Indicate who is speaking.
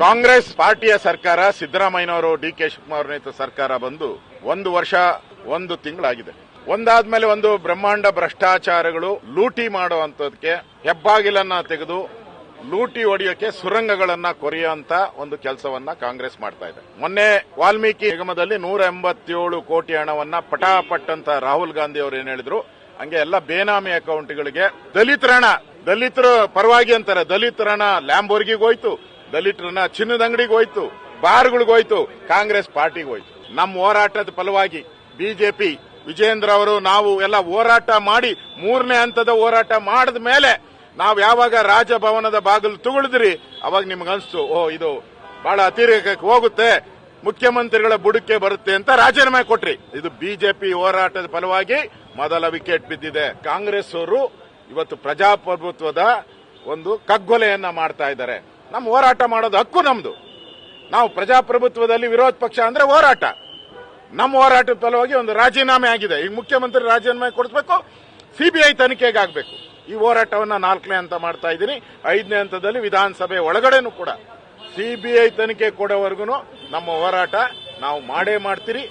Speaker 1: ಕಾಂಗ್ರೆಸ್ ಪಾರ್ಟಿಯ ಸರ್ಕಾರ ಸಿದ್ದರಾಮಯ್ಯನವರು ಡಿ ಕೆ ಶಿವಕುಮಾರ್ ನೇತೃತ್ವ ಸರ್ಕಾರ ಬಂದು ಒಂದು ವರ್ಷ, ಒಂದು ತಿಂಗಳಾಗಿದೆ. ಒಂದಾದ ಮೇಲೆ ಒಂದು ಬ್ರಹ್ಮಾಂಡ ಭ್ರಷ್ಟಾಚಾರಗಳು ಲೂಟಿ ಮಾಡುವಂತದಕ್ಕೆ ಹೆಬ್ಬಾಗಿಲನ್ನ ತೆಗೆದು ಲೂಟಿ ಹೊಡೆಯೋಕೆ ಸುರಂಗಗಳನ್ನ ಕೊರೆಯುವಂತ ಒಂದು ಕೆಲಸವನ್ನ ಕಾಂಗ್ರೆಸ್ ಮಾಡ್ತಾ ಇದೆ. ಮೊನ್ನೆ ವಾಲ್ಮೀಕಿ ನಿಗಮದಲ್ಲಿ ನೂರ ಎಂಬತ್ತೇಳು ಕೋಟಿ ಹಣವನ್ನ ಪಟಾಪಟ್ ಅಂತ ರಾಹುಲ್ ಗಾಂಧಿ ಅವರು ಏನ್ ಹೇಳಿದ್ರು? ಹಂಗೆ ಎಲ್ಲ ಬೇನಾಮಿ ಅಕೌಂಟ್ಗಳಿಗೆ ದಲಿತರಣ ದಲಿತರ ಪರವಾಗಿ ಅಂತಾರೆ ದಲಿತರಣ ಲ್ಯಾಂಬೋರ್ಗಿಗೋಯ್ತು ದಲಿತರನ್ನ ಚಿನ್ನದ ಅಂಗಡಿಗೆ ಹೋಯ್ತು, ಬಾರ್ಗಳಿಗೆ ಹೋಯ್ತು, ಕಾಂಗ್ರೆಸ್ ಪಾರ್ಟಿಗೆ ಹೋಯ್ತು. ನಮ್ಮ ಹೋರಾಟದ ಫಲವಾಗಿ ಬಿಜೆಪಿ ವಿಜೇಂದ್ರ ಅವರು ನಾವು ಎಲ್ಲ ಹೋರಾಟ ಮಾಡಿ, ಮೂರನೇ ಹಂತದ ಹೋರಾಟ ಮಾಡಿದ ಮೇಲೆ ನಾವು ಯಾವಾಗ ರಾಜಭವನದ ಬಾಗಿಲು ತುಗುಳಿದ್ರಿ, ಅವಾಗ ನಿಮ್ಗನ್ಸ್ತು ಓ ಇದು ಬಹಳ ಅತಿರೇಕಕ್ಕೆ ಹೋಗುತ್ತೆ, ಮುಖ್ಯಮಂತ್ರಿಗಳ ಬುಡಕ್ಕೆ ಬರುತ್ತೆ ಅಂತ ರಾಜೀನಾಮೆ ಕೊಟ್ರಿ. ಇದು ಬಿಜೆಪಿ ಹೋರಾಟದ ಫಲವಾಗಿ ಮೊದಲ ವಿಕೆಟ್ ಬಿದ್ದಿದೆ. ಕಾಂಗ್ರೆಸ್ ಅವರು ಇವತ್ತು ಪ್ರಜಾಪ್ರಭುತ್ವದ ಒಂದು ಕಗ್ಗೊಲೆಯನ್ನ ಮಾಡ್ತಾ ಇದ್ದಾರೆ. ನಮ್ಮ ಹೋರಾಟ ಮಾಡೋದು ಹಕ್ಕು ನಮ್ದು. ನಾವು ಪ್ರಜಾಪ್ರಭುತ್ವದಲ್ಲಿ ವಿರೋಧ ಪಕ್ಷ ಅಂದ್ರೆ ಹೋರಾಟ. ನಮ್ಮ ಹೋರಾಟದ ಫಲವಾಗಿ ಒಂದು ರಾಜೀನಾಮೆ ಆಗಿದೆ. ಈಗ ಮುಖ್ಯಮಂತ್ರಿ ರಾಜೀನಾಮೆ ಕೊಡಿಸ್ಬೇಕು, ಸಿಬಿಐ ತನಿಖೆಗೆ ಆಗಬೇಕು. ಈ ಹೋರಾಟವನ್ನ ನಾಲ್ಕನೇ ಹಂತ ಮಾಡ್ತಾ ಇದ್ದೀನಿ. ಐದನೇ ಹಂತದಲ್ಲಿ ವಿಧಾನಸಭೆ ಒಳಗಡೆನೂ ಕೂಡ. ಸಿಬಿಐ ತನಿಖೆ ಕೊಡೋವರೆಗೂ ನಮ್ಮ ಹೋರಾಟ ನಾವು ಮಾಡೇ ಮಾಡ್ತೀರಿ.